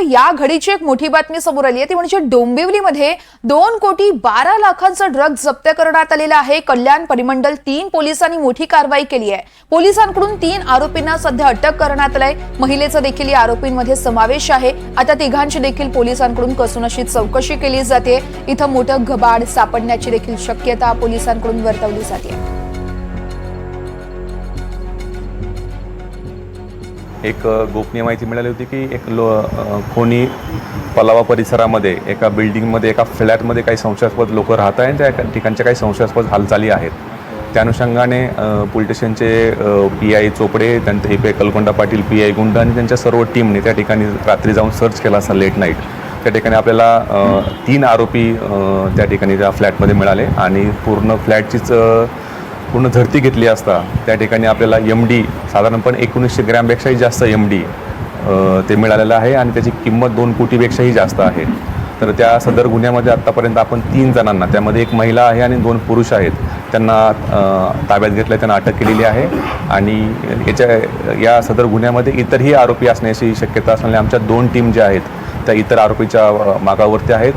या घडीची एक मोठी बातमी समोर आली आहे. ती म्हणजे डोंबिवलीमध्ये दोन कोटी बारा लाखांचा ड्रग जप्त करण्यात आलेला आहे. कल्याण परिमंडल तीन पोलिसांनी मोठी कारवाई केली आहे. पोलिसांकडून तीन आरोपींना सध्या अटक करण्यात आलाय. महिलेचा देखील या आरोपींमध्ये समावेश आहे. आता तिघांची देखील पोलिसांकडून कसून अशी चौकशी केली जाते. इथं मोठं घबाड सापडण्याची देखील शक्यता पोलिसांकडून वर्तवली जाते. एक गोपनीय माहिती मिळाली होती की एक लो कोणी पलावा परिसरामध्ये एका बिल्डिंगमध्ये एका फ्लॅटमध्ये काही संशयास्पद लोक राहत आहेत. त्या ठिकाणच्या काही संशयास्पद हालचाली आहेत. त्या अनुषंगाने पोलीस स्टेशनचे पी आय चोपडे त्यांचे P I Kalkonda Patil P I Gund आणि त्यांच्या सर्व टीमने त्या ठिकाणी रात्री जाऊन सर्च केला असा लेट नाईट. त्या ठिकाणी आपल्याला तीन आरोपी त्या ठिकाणी त्या फ्लॅटमध्ये मिळाले आणि पूर्ण फ्लॅटचीच पूर्ण झडती घेतली असता त्या ठिकाणी आपल्याला एम डी साधारणपणे एकोणीसशे ग्रॅमपेक्षाही जास्त एम डी ते मिळालेलं आहे आणि त्याची किंमत दोन कोटीपेक्षाही जास्त आहे. तर त्या सदर गुन्ह्यामध्ये आत्तापर्यंत आपण तीन जणांना त्यामध्ये एक महिला आहे आणि दोन पुरुष आहेत त्यांना ताब्यात घेतलं त्यांना अटक केलेली आहे आणि याच्या या सदर गुन्ह्यामध्ये इतरही आरोपी असण्याची शक्यता असल्याने आमच्या दोन टीम ज्या आहेत त्या इतर आरोपीच्या मागावरती आहेत.